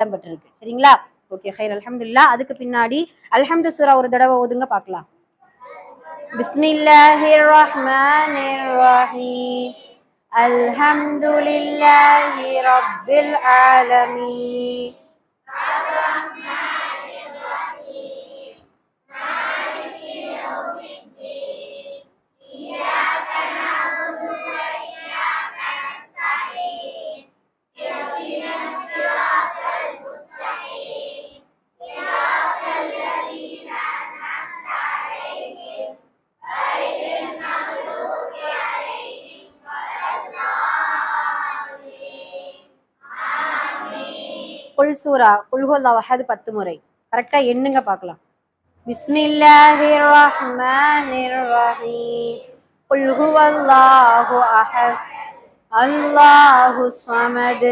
இடம்பெற்றிருக்கு. சரிங்களா? ஓகே ஹைர். அல்ஹம்துலில்லா. அதுக்கு பின்னாடி அல்ஹம்து சூரா ஒரு தடவை ஓதுங்க பார்க்கலாம். பிஸ்மில்லாஹிர் ரஹ்மானிர் ரஹீம் அல்ஹம்துலில்லாஹி ரப்பில் ஆலமீன். குல் சூரா குல்ஹுல்லா வஹது பத்து முறை. கரெக்டா எண்ணுங்க பார்க்கலாம். பிஸ்மில்லாஹிர் ரஹ்மானிர் ரஹீம் குல் ஹுவல்லாஹு அஹத். அல்லாஹு ஸமத்